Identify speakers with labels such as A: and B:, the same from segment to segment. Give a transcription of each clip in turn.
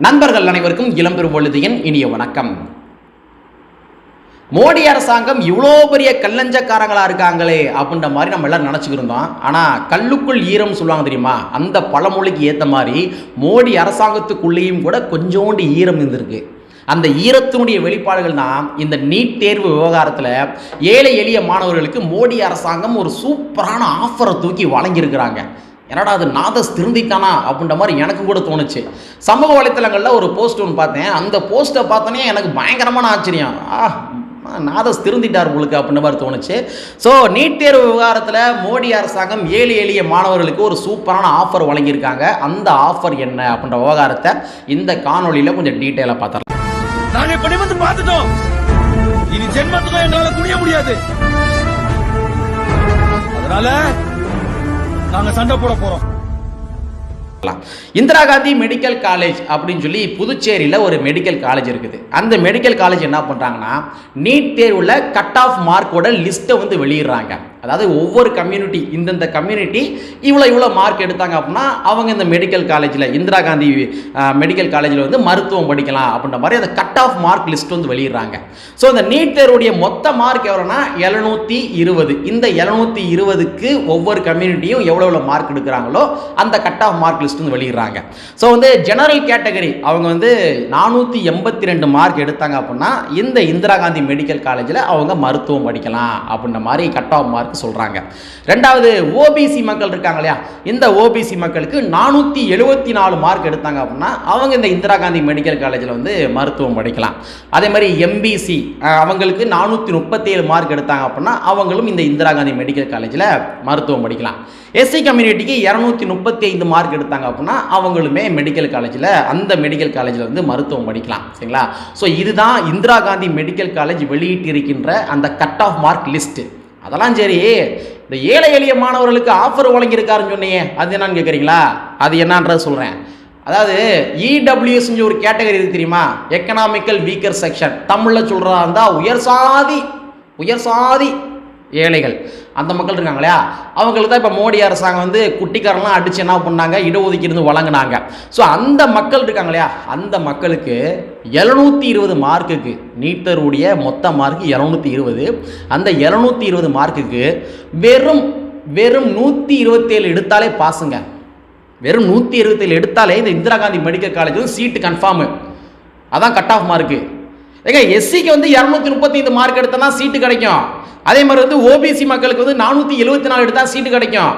A: நண்பர்கள் அனைவருக்கும் இளம்பெரும் பொழுதியின் இனிய வணக்கம். மோடி அரசாங்கம் இவ்வளோ பெரிய கல்லஞ்சக்காரங்களா இருக்காங்களே அப்படின்ற மாதிரி நம்ம எல்லாம் நினச்சிக்கிருந்தோம் ஆனால் கல்லுக்குள் ஈரம் சொல்லுவாங்க தெரியுமா? அந்த பழமொழிக்கு ஏற்ற மாதிரி மோடி அரசாங்கத்துக்குள்ளேயும் கூட கொஞ்சோண்டு ஈரம் இருந்திருக்கு. அந்த ஈரத்தினுடைய வெளிப்பாடுகள் தான் இந்த நீட் தேர்வு விவகாரத்தில் ஏழை எளிய மாணவர்களுக்கு மோடி அரசாங்கம் ஒரு சூப்பரான ஆஃபரை தூக்கி வழங்கியிருக்கிறாங்க. என்னடா அது நாதஸ் திருந்திட்டானா அப்படின்ற மாதிரி எனக்கும் கூட தோணுச்சு. சமூக வலைத்தளங்களில் ஒரு போஸ்ட் ஒன்று பார்த்தேன். அந்த போஸ்ட்டை பார்த்தோன்னே எனக்கு பயங்கரமான ஆச்சரியம். ஆ நாதஸ் திருந்திட்டார் உங்களுக்கு அப்படின்ற மாதிரி தோணுச்சு. ஸோ நீட் தேர்வு விவகாரத்தில் மோடி அரசாங்கம் ஏழு எளிய மாணவர்களுக்கு ஒரு சூப்பரான ஆஃபர் வழங்கியிருக்காங்க. அந்த ஆஃபர் என்ன அப்படின்ற விவகாரத்தை இந்த காணொலியில் கொஞ்சம் டீட்டெயிலாக பார்த்துடலாம்.
B: நாங்கள் இப்படி வந்து பார்த்துட்டோம். இனி ஜென்மத்துக்கும் என்னால் குனிய முடியாது. அதனால நாங்க சண்டை போட போறோம்.
A: இந்திரா காந்தி மெடிக்கல் காலேஜ் அப்படின்னு சொல்லி புதுச்சேரியில் ஒரு மெடிக்கல் காலேஜ் இருக்குது. அந்த மெடிக்கல் காலேஜ் என்ன பண்ணுறாங்கன்னா நீட் தேர்வில் கட் ஆஃப் மார்க்கோட லிஸ்ட்டை வந்து வெளியிடுறாங்க. அதாவது ஒவ்வொரு கம்யூனிட்டி இந்தந்த கம்யூனிட்டி இவ்வளோ இவ்வளோ மார்க் எடுத்தாங்க அப்படின்னா அவங்க இந்த மெடிக்கல் காலேஜில் இந்திரா காந்தி மெடிக்கல் காலேஜில் வந்து மருத்துவம் படிக்கலாம் அப்படின்ற மாதிரி அந்த கட் ஆஃப் மார்க் லிஸ்ட் வந்து வெளியிடுறாங்க. ஸோ இந்த நீட் தேர்வுடைய மொத்த மார்க் எவ்வளோனா எழுநூற்றி இருபது. இந்த எழுநூற்றி இருபதுக்கு ஒவ்வொரு கம்யூனிட்டியும் எவ்வளோ எவ்வளோ மார்க் எடுக்கிறாங்களோ அந்த கட் ஆஃப் மார்க் லிஸ்ட் வந்து வெளியிடுறாங்க. ஸோ வந்து ஜெனரல் கேட்டகரி அவங்க வந்து நானூற்றி எண்பத்தி ரெண்டு மார்க் எடுத்தாங்க அப்படின்னா இந்த இந்திரா காந்தி மெடிக்கல் காலேஜில் அவங்க மருத்துவம் படிக்கலாம் அப்படின்ற மாதிரி கட் ஆஃப் மார்க் சொல்கிறாங்க ரெண்டாவது ஓபிசி மக்கள் இருக்காங்க இல்லையா? இந்த ஓபிசி மக்களுக்கு நானூற்றி எழுபத்தி நாலு மார்க் எடுத்தாங்க அப்படின்னா அவங்க இந்த இந்திரா காந்தி மெடிக்கல் காலேஜில் வந்து மருத்துவம் படிக்கலாம். அதே மாதிரி எம்பிசி அவங்களுக்கு நானூற்றி முப்பத்தேழு மார்க் எடுத்தாங்க அப்படின்னா அவங்களும் இந்த இந்திரா காந்தி மெடிக்கல் காலேஜில் மருத்துவம் படிக்கலாம். எஸ்சி கம்யூனிட்டிக்கு இரநூத்தி முப்பத்தி ஐந்து மார்க் எடுத்தாங்க அப்படின்னா அவங்களுமே மெடிக்கல் காலேஜில் அந்த மெடிக்கல் காலேஜில் வந்து மருத்துவம் படிக்கலாம். சரிங்களா? ஸோ இதுதான் இந்திரா காந்தி மெடிக்கல் காலேஜ் வெளியிட்டு இருக்கின்ற அந்த கட் ஆஃப் மார்க் லிஸ்ட்டு அதெல்லாம் சரி. இந்த ஏழை எளிய மாணவர்களுக்கு ஆஃபர் வழங்கியிருக்காருன்னு சொன்னீங்க. அது என்னன்னு கேட்குறீங்களா? அது என்னன்றது சொல்கிறேன் அதாவது இடபிள்யூஎஸ் ஒரு கேட்டகரி இருக்கு தெரியுமா? எக்கனாமிக்கல் வீக்கர் செக்ஷன் தமிழில் சொல்கிறதா இருந்தால் உயர் சாதி உயர் சாதி ஏழைகள். அந்த மக்கள் இருக்காங்க இல்லையா அவங்களுக்கு தான் இப்போ மோடி அரசாங்கம் வந்து குட்டிக்காரெல்லாம் அடித்து என்ன பண்ணாங்க? இடஒதுக்கீடு வழங்கினாங்க. ஸோ அந்த மக்கள் இருக்காங்க இல்லையா அந்த மக்களுக்கு எழுநூற்றி இருபது மார்க்குக்கு நீட்டருடைய மொத்த மார்க்கு இரநூத்தி இருபது. அந்த இரநூத்தி இருபது மார்க்குக்கு வெறும் வெறும் நூற்றி இருபத்தேழு எடுத்தாலே பாசுங்க வெறும் நூற்றி இருபத்தேழு எடுத்தாலே இந்த இந்திரா காந்தி மெடிக்கல் காலேஜ் வந்து சீட்டு கன்ஃபார்மு அதான் கட் ஆஃப் மார்க்கு ஏங்க எஸ்சிக்கு வந்து இரநூத்தி முப்பத்தைந்து மார்க் எடுத்தனா சீட்டு கிடைக்கும். அதே மாதிரி வந்து ஓபிசி மக்களுக்கு வந்து நானூற்றி எழுபத்தி நாலு எடுத்தால் சீட்டு கிடைக்கும்.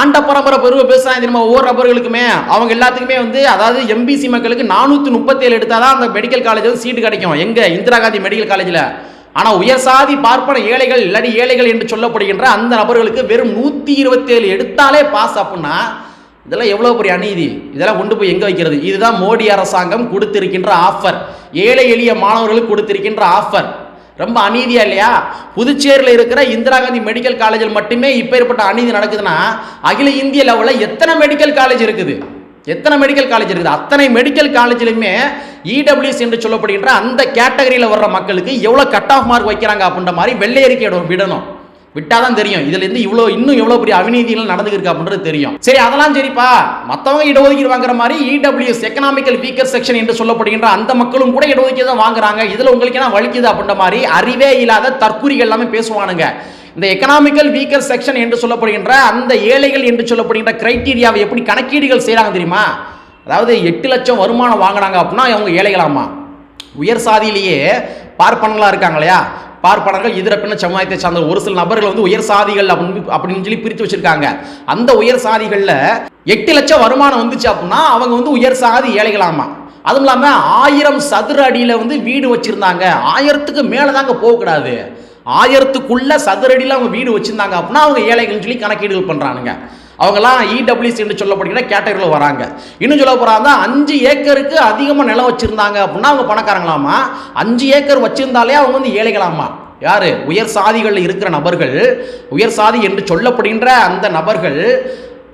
A: ஆண்ட பரம்பரை பெருவ பேசுகிறாங்க நம்ம ஒவ்வொரு நபர்களுக்குமே. அவங்க எல்லாத்துக்குமே வந்து அதாவது எம்பிசி மக்களுக்கு நானூற்றி முப்பத்தேழு எடுத்தால் தான் அந்த மெடிக்கல் காலேஜ் வந்து சீட்டு கிடைக்கும். எங்கே? இந்திரா காந்தி மெடிக்கல் காலேஜில் ஆனால் உயர்சாதி பார்ப்பன ஏழைகள் இல்லாட்டி ஏழைகள் என்று சொல்லப்படுகின்ற அந்த நபர்களுக்கு வெறும் நூற்றி இருபத்தேழு எடுத்தாலே பாஸ் அப்படின்னா இதெல்லாம் எவ்வளோ பெரிய அநீதி? இதெல்லாம் கொண்டு போய் எங்கே வைக்கிறது? இதுதான் மோடி அரசாங்கம் கொடுத்திருக்கின்ற ஆஃபர் ஏழை எளிய மாணவர்களுக்கு கொடுத்திருக்கின்ற ஆஃபர் ரொம்ப அநீதியா இல்லையா? புதுச்சேரியில் இருக்கிற இந்திரா காந்தி மெடிக்கல் காலேஜில் மட்டுமே இப்போ ஏற்பட்ட அநீதி நடக்குதுன்னா அகில இந்திய லெவலில் எத்தனை மெடிக்கல் காலேஜ் இருக்குது? எத்தனை மெடிக்கல் காலேஜ் இருக்குது? அத்தனை மெடிக்கல் காலேஜிலுமே இடபிள்யூஎஸ் என்று சொல்லப்படுகின்ற அந்த கேட்டகரியில் வர்ற மக்களுக்கு எவ்வளோ கட் ஆஃப் மார்க் வைக்கிறாங்க அப்படின்ற மாதிரி வெள்ளை அறிக்கை விடணும். விட்டாதான் தெரியும். இதுல இருந்து இவ்வளோ இன்னும் எவ்வளோ பெரிய அவிநீதிகள் நடந்துருக்கு அப்படின்றது தெரியும். சரி அதெல்லாம் சரிப்பா. மற்றவங்க இடஒதுக்கீடு வாங்குற மாதிரி இடபிள்யூஎஸ் எக்கனாமிக்கல் வீக்கர் செக்ஷன் என்று சொல்லப்படுகின்ற அந்த மக்களும் கூட இடஒதுக்கீடு தான் வாங்குறாங்க. இதுல உங்களுக்கு என்ன வலிக்குது அப்படின்ற மாதிரி அறிவே இல்லாத தற்கூறிகள் எல்லாமே பேசுவானுங்க. இந்த எக்கனாமிக்கல் வீக்கர் செக்ஷன் என்று சொல்லப்படுகின்ற அந்த ஏழைகள் என்று சொல்லப்படுகின்ற கிரைட்டீரியாவை எப்படி கணக்கீடுகள் செய்கிறாங்க தெரியுமா? அதாவது எட்டு லட்சம் வருமானம் வாங்கினாங்க அப்படின்னா அவங்க ஏழைகளாமா? உயர் சாதியிலேயே பார்ப்பனங்களா இருக்காங்க இல்லையா? பார்ப்பனர்கள் இதர பின்ன சமுதாயத்தை சார்ந்த ஒரு சில நபர்கள் வந்து உயர் சாதிகள் அப்படின்னு அப்படின்னு சொல்லி பிரித்து வச்சிருக்காங்க. அந்த உயர் சாதிகளில் எட்டு லட்சம் வருமானம் வந்துச்சு அப்படின்னா அவங்க வந்து உயர் சாதி ஏழைகளாமா? அதுவும் இல்லாமல் ஆயிரம் சதுர அடியில் வந்து வீடு வச்சுருந்தாங்க. ஆயிரத்துக்கு மேலே தாங்க போகக்கூடாது. ஆயிரத்துக்குள்ள சதுரடியில் அவங்க வீடு வச்சுருந்தாங்க அப்படின்னா அவங்க ஏழைகள்னு சொல்லி கணக்கீடுகள் பண்ணுறானுங்க அவங்கெல்லாம் இடபிள்யூசி என்று சொல்லப்படுகிற கேட்டகரியில் வராங்க. இன்னும் சொல்ல போகிறாங்க அஞ்சு ஏக்கருக்கு அதிகமாக நிலம் வச்சுருந்தாங்க அப்படின்னா அவங்க பணக்காரங்களாமா? அஞ்சு ஏக்கர் வச்சுருந்தாலே அவங்க வந்து ஏழைகளாமா? யார்? உயர் சாதிகளில் இருக்கிற நபர்கள். உயர் சாதி என்று சொல்லப்படுகின்ற அந்த நபர்கள்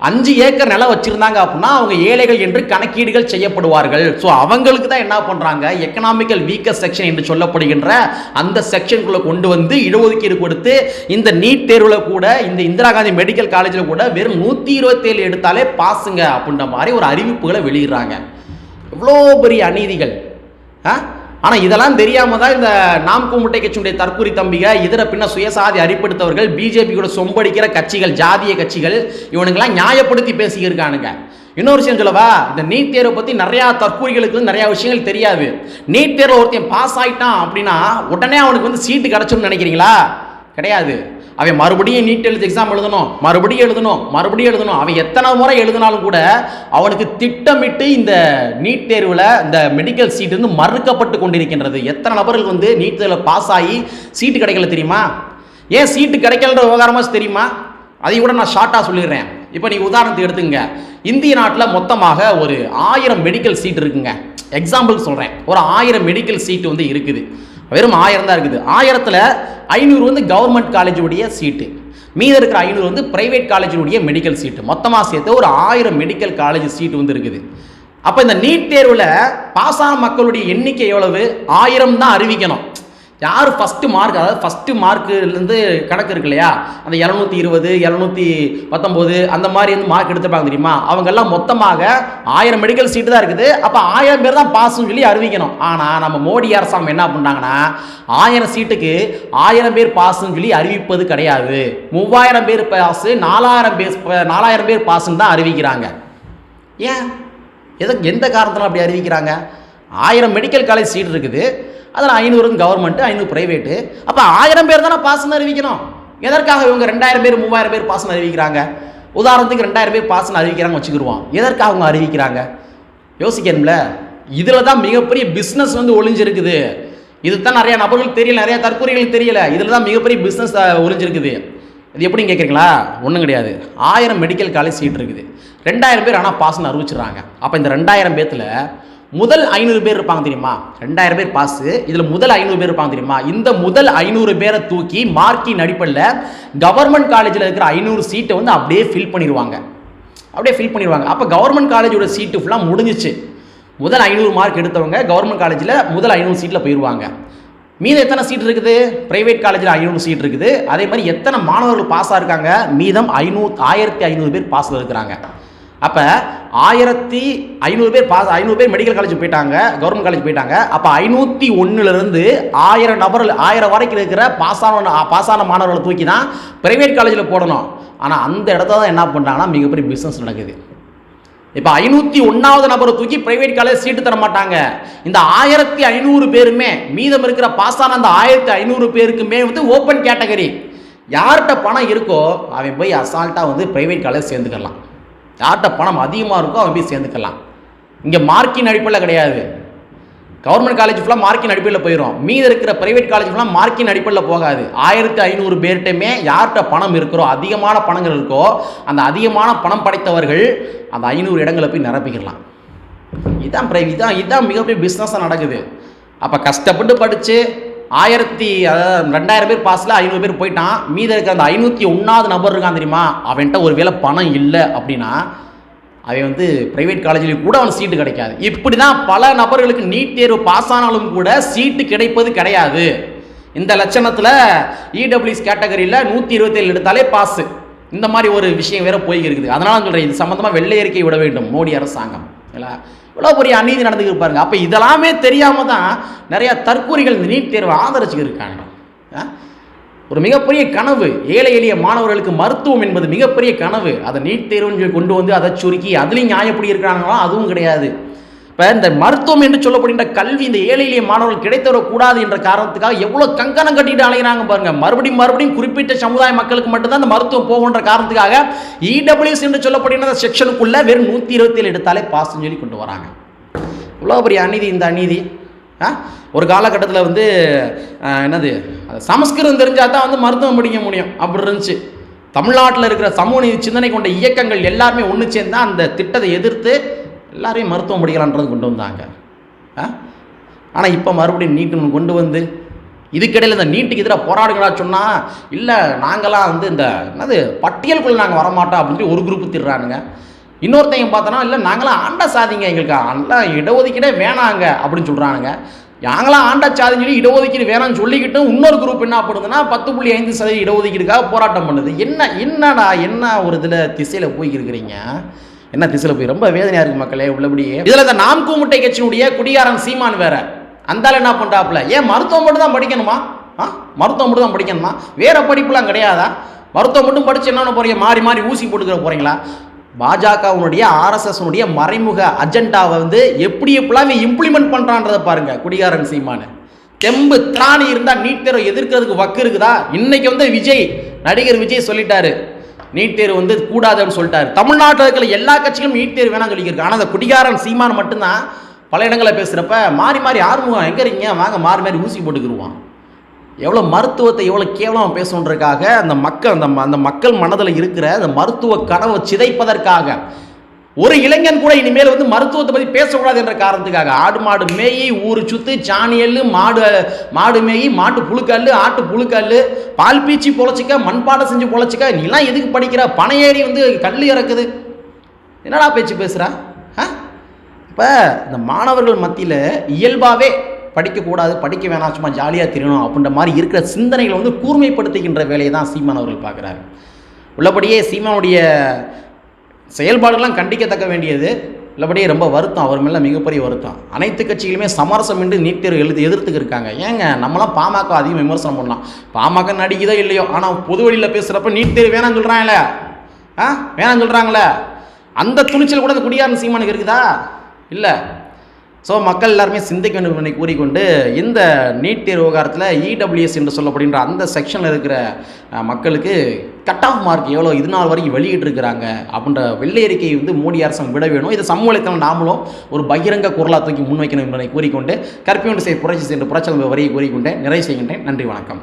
A: அஞ்சு ஏக்கர் நிலம் வச்சுருந்தாங்க அப்படின்னா அவங்க ஏழைகள் என்று கணக்கீடுகள் செய்யப்படுவார்கள். ஸோ அவங்களுக்கு தான் என்ன பண்ணுறாங்க எக்கனாமிக்கல் வீக்கர் செக்ஷன் என்று சொல்லப்படுகின்ற அந்த செக்ஷனுக்குள்ளே கொண்டு வந்து இடஒதுக்கீடு கொடுத்து இந்த நீட் தேர்வில் கூட இந்த இந்திரா காந்தி மெடிக்கல் காலேஜில் கூட வெறும் நூற்றி இருபத்தேழு எடுத்தாலே பாஸுங்க அப்படின்ற மாதிரி ஒரு அறிவிப்புகளை வெளியிடுறாங்க. எவ்வளோ பெரிய அநீதிகள். ஆ? ஆனால் இதெல்லாம் தெரியாமல் தான் இந்த நாம் கும்பிட்டை கட்சியுடைய தற்கூரி தம்பிக இதர பின்ன சுயசாதி அரிப்படுத்தவர்கள் பிஜேபி கூட சொம்படிக்கிற கட்சிகள் ஜாதிய கட்சிகள் இவனுங்கெல்லாம் நியாயப்படுத்தி பேசியிருக்கானுங்க இன்னொரு விஷயம் சொல்லவா? இந்த நீட் தேர்வை பற்றி நிறையா தற்கூரிகளுக்கு நிறையா விஷயங்கள் தெரியாது. நீட் தேர்வில் ஒருத்தன் பாஸ் ஆகிட்டான் அப்படின்னா உடனே அவனுக்கு வந்து சீட்டு கிடச்சும்னு நினைக்கிறீங்களா? கிடையாது. அவன் மறுபடியும் நீட் எழுதி எக்ஸாம் எழுதணும் மறுபடியும் எழுதணும் மறுபடியும் எழுதணும். அவன் எத்தனை முறை எழுதினாலும் கூட அவனுக்கு திட்டமிட்டு இந்த நீட் தேர்வில் இந்த மெடிக்கல் சீட் வந்து மறுக்கப்பட்டு கொண்டிருக்கின்றது. எத்தனை நபர்கள் வந்து நீட் தேர்வில் பாஸ் ஆகி சீட்டு கிடைக்கல தெரியுமா? ஏன் சீட்டு கிடைக்கலன்ற விவகாரமாக தெரியுமா? அதையும் கூட நான் ஷார்ட்டாக சொல்லிடுறேன். இப்போ நீங்கள் உதாரணத்தை எடுத்துங்க. இந்திய நாட்டில் மொத்தமாக ஒரு ஆயிரம் மெடிக்கல் சீட் இருக்குங்க. எக்ஸாம்பிள் சொல்கிறேன் ஒரு ஆயிரம் மெடிக்கல் சீட்டு வந்து இருக்குது. வெறும் ஆயிரம் தான் இருக்குது. ஆயிரத்தில் ஐநூறு வந்து கவர்மெண்ட் காலேஜுடைய சீட்டு மீதம் இருக்கிற ஐநூறு வந்து ப்ரைவேட் காலேஜினுடைய மெடிக்கல் சீட்டு மொத்தமாக சேர்த்து ஒரு ஆயிரம் மெடிக்கல் காலேஜ் சீட்டு வந்து இருக்குது. அப்போ இந்த நீட் தேர்வில் பாஸ் ஆன மக்களுடைய எண்ணிக்கை எவ்வளவு? ஆயிரம் தான் அறிவிக்கணும். யார் ஃபஸ்ட்டு மார்க் அதாவது ஃபஸ்ட்டு மார்க்குலேருந்து கணக்கு இருக்கு இல்லையா? அந்த இரநூத்தி இருபது இரநூத்தி பத்தொம்போது அந்த மாதிரி வந்து மார்க் எடுத்துருப்பாங்க தெரியுமா? அவங்கெல்லாம் மொத்தமாக ஆயிரம் மெடிக்கல் சீட்டு தான் இருக்குது. அப்போ ஆயிரம் பேர் தான் பாஸ்ன்னு சொல்லி அறிவிக்கணும். ஆனால் நம்ம மோடி அரசாங்கம் என்ன பண்ணாங்கன்னா ஆயிரம் சீட்டுக்கு ஆயிரம் பேர் பாஸ்ன்னு சொல்லி அறிவிப்பது கிடையாது. மூவாயிரம் பேர் பாஸு நாலாயிரம் பேர் நாலாயிரம் பேர் பாஸ்ன்னு தான் அறிவிக்கிறாங்க. ஏன்? எதுக்கு எந்த காரணத்தில் அப்படி அறிவிக்கிறாங்க? ஆயிரம் மெடிக்கல் காலேஜ் சீட் இருக்குது. அதில் ஐநூறு கவர்மெண்ட்டு ஐநூறு ப்ரைவேட்டு அப்போ ஆயிரம் பேர் தானே பாஸ்ன்னு அறிவிக்கணும். எதற்காக இவங்க ரெண்டாயிரம் பேர் மூவாயிரம் பேர் பாஸ்ன்னு அறிவிக்கிறாங்க? உதாரணத்துக்கு ரெண்டாயிரம் பேர் பாஸ்ன்னு அறிவிக்கிறாங்க வச்சுக்கிடுவோம். எதற்காக அவங்க அறிவிக்கிறாங்க? யோசிக்கணும்ல. இதில் தான் மிகப்பெரிய பிஸ்னஸ் வந்து ஒளிஞ்சிருக்குது. இது தான் நிறைய நபர்கள் தெரியல நிறைய தற்கொலைகள் தெரியல. இதில் தான் மிகப்பெரிய பிஸ்னஸ் ஒளிஞ்சிருக்குது. இது எப்படின்னு கேட்குறீங்களா ஒன்றும் கிடையாது. ஆயிரம் மெடிக்கல் காலேஜ் சீட் இருக்குது. ரெண்டாயிரம் பேர் ஆனால் பாஸ்ன்னு அறிவிச்சிடுறாங்க. அப்போ இந்த ரெண்டாயிரம் பேர்த்தில் முதல் ஐநூறு பேர் இருப்பாங்க தெரியுமா? ரெண்டாயிரம் பேர் பாஸ் இதில் முதல் ஐநூறு பேர் இருப்பாங்க தெரியுமா? இந்த முதல் ஐநூறு பேரை தூக்கி மார்க்கின் அடிப்படையில் கவர்மெண்ட் காலேஜில் இருக்கிற ஐநூறு சீட்டை வந்து அப்படியே ஃபில் பண்ணிடுவாங்க. அப்படியே ஃபில் பண்ணிடுவாங்க. அப்போ கவர்மெண்ட் காலேஜோட சீட்டு ஃபுல்லாக முடிஞ்சிச்சு. முதல் ஐநூறு மார்க் எடுத்தவங்க கவர்மெண்ட் காலேஜில் முதல் ஐநூறு சீட்டில் போயிடுவாங்க. மீதம் எத்தனை சீட் இருக்குது? ப்ரைவேட் காலேஜில் ஐநூறு சீட் இருக்குது. அதே மாதிரி எத்தனை மாணவர்கள் பாஸாக இருக்காங்க? மீதம் ஐநூறு ஆயிரத்தி ஐநூறு பேர் பாஸில் இருக்கிறாங்க. அப்போ ஆயிரத்தி ஐநூறு பேர் பாஸ் ஐநூறு பேர் மெடிக்கல் காலேஜ் போயிட்டாங்க கவர்மெண்ட் காலேஜ் போயிட்டாங்க. அப்போ ஐநூற்றி ஒன்றுலேருந்து ஆயிரம் நபர்கள் ஆயிரம் வரைக்கும் இருக்கிற பாஸான பாஸான மாணவர்களை தூக்கி தான் பிரைவேட் காலேஜில் போடணும். ஆனால் அந்த இடத்துல தான் என்ன பண்ணுறாங்கன்னா மிகப்பெரிய பிஸ்னஸ் நடக்குது. இப்போ ஐநூற்றி ஒன்றாவது நபரை தூக்கி பிரைவேட் காலேஜ் சீட்டு தர மாட்டாங்க. இந்த ஆயிரத்தி ஐநூறு பேருமே மீதம் இருக்கிற பாஸான அந்த ஆயிரத்தி ஐநூறு பேருக்குமே வந்து ஓப்பன் கேட்டகரி யார்கிட்ட பணம் இருக்கோ அவன் போய் அசால்ட்டாக வந்து பிரைவேட் காலேஜ் சேர்ந்துக்கலாம் யார்கிட்ட பணம் அதிகமாக இருக்கோ அவன் போய் சேர்ந்துக்கலாம். இங்கே மார்க்கின் அடிப்படையில் கிடையாது. கவர்மெண்ட் காலேஜ் ஃபுல்லாக மார்க்கின் அடிப்படையில் போயிடும் மீதி இருக்கிற பிரைவேட் காலேஜ் ஃபுல்லாக மார்க்கின் அடிப்படையில் போகாது. ஆயிரத்தி ஐநூறு பேர்கிட்டமே யார்கிட்ட பணம் இருக்கிறோ அதிகமான பணங்கள் இருக்கோ அந்த அதிகமான பணம் படைத்தவர்கள் அந்த ஐநூறு இடங்களை போய் நிரப்பிக்கலாம். இதான் பிரை இதான் இதான் மிகப்பெரிய பிஸ்னஸாக நடக்குது. அப்போ கஷ்டப்பட்டு படித்து ஆயிரத்தி அதாவது ரெண்டாயிரம் பேர் பாஸில் ஐநூறு பேர் போயிட்டான். மீதி இருக்கிற அந்த ஐநூற்றி ஒன்றாவது நபர் இருக்கான் தெரியுமா? அவன்கிட்ட ஒரு வேளை பணம் இல்லை அப்படின்னா அவன் வந்து ப்ரைவேட் காலேஜில் கூட அவன் சீட்டு கிடைக்காது. இப்படி தான் பல நபர்களுக்கு நீட் தேர்வு பாஸ் ஆனாலும் கூட சீட்டு கிடைப்பது கிடையாது. இந்த லட்சணத்தில் இடபிள்யூஎஸ் கேட்டகரியில் நூற்றி இருபத்தேழு எடுத்தாலே பாஸு இந்த மாதிரி ஒரு விஷயம் வேற போய் இருக்குது அதனால சொல்கிறேன் இது சம்மந்தமாக வெள்ளை அறிக்கை விட வேண்டும் மோடி அரசாங்கம். இல்லை இவ்வளோ பெரிய அநீதி நடந்துக்கிட்டு பாருங்க. அப்போ இதெல்லாமே தெரியாமல் தான் நிறையா தற்கூரிகள் இந்த நீட் தேர்வை ஆதரிச்சுக்கிட்டு இருக்காங்க ஆ? ஒரு மிகப்பெரிய கனவு. ஏழை எளிய மாணவர்களுக்கு மருத்துவம் என்பது மிகப்பெரிய கனவு. அதை நீட் தேர்வுன்னு கொண்டு வந்து அதை சுருக்கி அதுலேயும் நியாயப்படி இருக்கிறாங்களா அதுவும் கிடையாது. இப்போ இந்த மருத்துவம் என்று சொல்லப்படுகின்ற கல்வி இந்த ஏழை எளிய மாணவர்கள் கிடைத்தரக்கூடாது என்ற காரணத்துக்காக எவ்வளோ கங்கணம் கட்டிட்டு அலைகிறாங்க பாருங்க. மறுபடியும் மறுபடியும் குறிப்பிட்ட சமுதாய மக்களுக்கு மட்டும்தான் அந்த மருத்துவம் போகுன்ற காரணத்துக்காக இடபிள்யூஎஸ் என்று சொல்லப்படுகின்ற அந்த செக்ஷனுக்குள்ள வெறும் நூற்றி இருபத்தேழு எடுத்தாலே பாஸ்ன்னு சொல்லி கொண்டு வராங்க. இவ்வளோ பெரிய அநீதி இந்த அநீதி. ஆ? ஒரு காலகட்டத்தில் வந்து என்னது? சமஸ்கிருதம் தெரிஞ்சால் தான் வந்து மருத்துவம் படிக்க முடியும். அப்படி இருந்துச்சு. தமிழ்நாட்டில் இருக்கிற சமூக நீதி சிந்தனை கொண்ட இயக்கங்கள் எல்லாருமே ஒன்று சேர்ந்து அந்த திட்டத்தை எதிர்த்து எல்லாரையும் மருத்துவம் படிக்கலான்றது கொண்டு வந்தாங்க. ஆ? ஆனால் இப்போ மறுபடியும் நீட்டு கொண்டு வந்து இதுக்கிடையில் இந்த நீட்டுக்கு எதிராக போராடுங்களா சொன்னால் இல்லை நாங்களாம் வந்து இந்த என்னது பட்டியலுக்குள்ளே நாங்கள் வரமாட்டோம் அப்படின்னு சொல்லி ஒரு குரூப் திடுறானுங்க இன்னொருத்தங்க பார்த்தோன்னா இல்லை நாங்களாம் ஆண்ட சாதிங்க எங்களுக்கு நல்லா இடஒதுக்கீடே வேணாங்க அப்படின்னு சொல்கிறானுங்க நாங்களாம் ஆண்ட சாதின்னு சொல்லி இடஒதுக்கீடு வேணாம்னு சொல்லிக்கிட்டு இன்னொரு குரூப் என்ன பண்ணுதுன்னா பத்து புள்ளி ஐந்து சதவீத இடஒதுக்கீடுக்காக போராட்டம் பண்ணுது. என்ன என்னடா என்ன ஒரு இதில் திசையில் போய்க்கிருக்கிறீங்க? என்ன திசையில் போய்? ரொம்ப வேதனையாக இருக்கு மக்களே உள்ளபடியே. இதில் இந்த நாம் கூமுட்டை கட்சியினுடைய குடியாரன் சீமான் வேற. அந்தால என்ன பண்ணுறாப்புல ஏன் மருத்துவம் மட்டும் தான் படிக்கணுமா? ஆ? மருத்துவம் மட்டும் தான் படிக்கணுமா? வேற படிப்புலாம் கிடையாதா? மருத்துவம் மட்டும் படித்து என்ன போகிறீங்க மாறி மாறி ஊசி போட்டுக்கிற போகிறீங்களா பாஜகவுடைய ஆர்எஸ்எஸ்னுடைய மறைமுக அஜெண்டாவை வந்து எப்படி எப்படிலாம் இம்ப்ளிமெண்ட் பண்ணுறான்றதை பாருங்க குடிகாரன் சீமானு. தெம்பு திராணி இருந்தால் நீட் தேர்வை எதிர்க்கிறதுக்கு வக்கு இருக்குதா? இன்னைக்கு வந்து விஜய் நடிகர் விஜய் சொல்லிட்டாரு. நீட் தேர்வு வந்து கூடாதுன்னு சொல்லிட்டாரு. தமிழ்நாட்டில் இருக்கிற எல்லா கட்சிகளும் நீட் தேர்வு வேணாம்னு சொல்லியிருக்காங்க ஆனால் அந்த குடிகாரன் சீமான் மட்டும்தான் பல இடங்களில் பேசுகிறப்ப மாறி மாறி ஆறுமுகம் எங்கே இருக்கீங்க? வாங்க மாறி மாறி ஊசி போட்டுக்கிடுவான் எவ்வளோ மருத்துவத்தை எவ்வளோ கேவலமாக பேசணுன்றதுக்காக அந்த மக்கள் அந்த ம- அந்த மக்கள் மனதில் இருக்கிற அந்த மருத்துவ கனவை சிதைப்பதற்காக ஒரு இளைஞன் கூட இனிமேல் வந்து மருத்துவத்தை பற்றி பேசக்கூடாது என்ற காரணத்துக்காக. ஆடு மாடு மேயி ஊரு சுத்து சாணியல் மாடு மாடு மேயி மாட்டு புழுக்கல் ஆட்டு புழுக்கல் பால் பீச்சி பொழைச்சிக்க மண்பாடம் செஞ்சு பொழைச்சிக்க நீலாம் எதுக்கு படிக்கிற? பனையேறி ஏறி வந்து கல் இறக்குது. என்னடா பேச்சு பேசுகிற ஆ? இப்போ இந்த மாணவர்கள் மத்தியில் இயல்பாகவே படிக்கக்கூடாது படிக்க வேணாம் சும்மா ஜாலியாக தெரியணும் அப்படின்ற மாதிரி இருக்கிற சிந்தனைகளை வந்து கூர்மைப்படுத்துகின்ற வேலையை தான் சீமான் அவர்கள் பார்க்குறாரு. உள்ளபடியே சீமானுடைய செயல்பாடுகள்லாம் கண்டிக்கத்தக்க வேண்டியது. உள்ளபடியே ரொம்ப வருத்தம் அவர் மேலே மிகப்பெரிய வருத்தம். அனைத்து கட்சிகளுமே சமரசம் என்று நீட் தேர்வு எழுதி எதிர்த்துக்கு இருக்காங்க. ஏங்க நம்மளாம் பாமக அதிகம் விமர்சனம் பண்ணலாம். பாமக நடிக்குதோ இல்லையோ ஆனால் பொது வழியில் பேசுகிறப்ப நீட் தேர்வு வேணாம்னு சொல்கிறாங்களே ஆ? வேணாம்னு சொல்கிறாங்களே அந்த துணிச்சல் கூட அந்த குடியாரன் சீமானுக்கு இருக்குதா? இல்லை. ஸோ மக்கள் எல்லாருமே சிந்திக்க வேண்டும் என்று கூறிக்கொண்டு இந்த நீட் தேர்வு விவகாரத்தில் இடபிள்யூஎஸ் என்று சொல்லப்படுகின்ற அந்த செக்ஷனில் இருக்கிற மக்களுக்கு கட் ஆஃப் மார்க் எவ்வளோ இது நாள் வரைக்கும் வெளியிட்டிருக்கிறாங்க அப்படின்ற வெள்ளை அறிக்கையை வந்து மோடி அரசு விட வேணும். இது சமூகத்தில் நாமளும் ஒரு பகிரங்க குரலா தூக்கி முன்வைக்கணும் என்பதை கூறிக்கொண்டு கற்பியோண்டு செய்ய புரட்சி சென்று புரட்சி வரியை கூறிக்கொண்டு நிறைவு செய்கின்றேன். நன்றி வணக்கம்.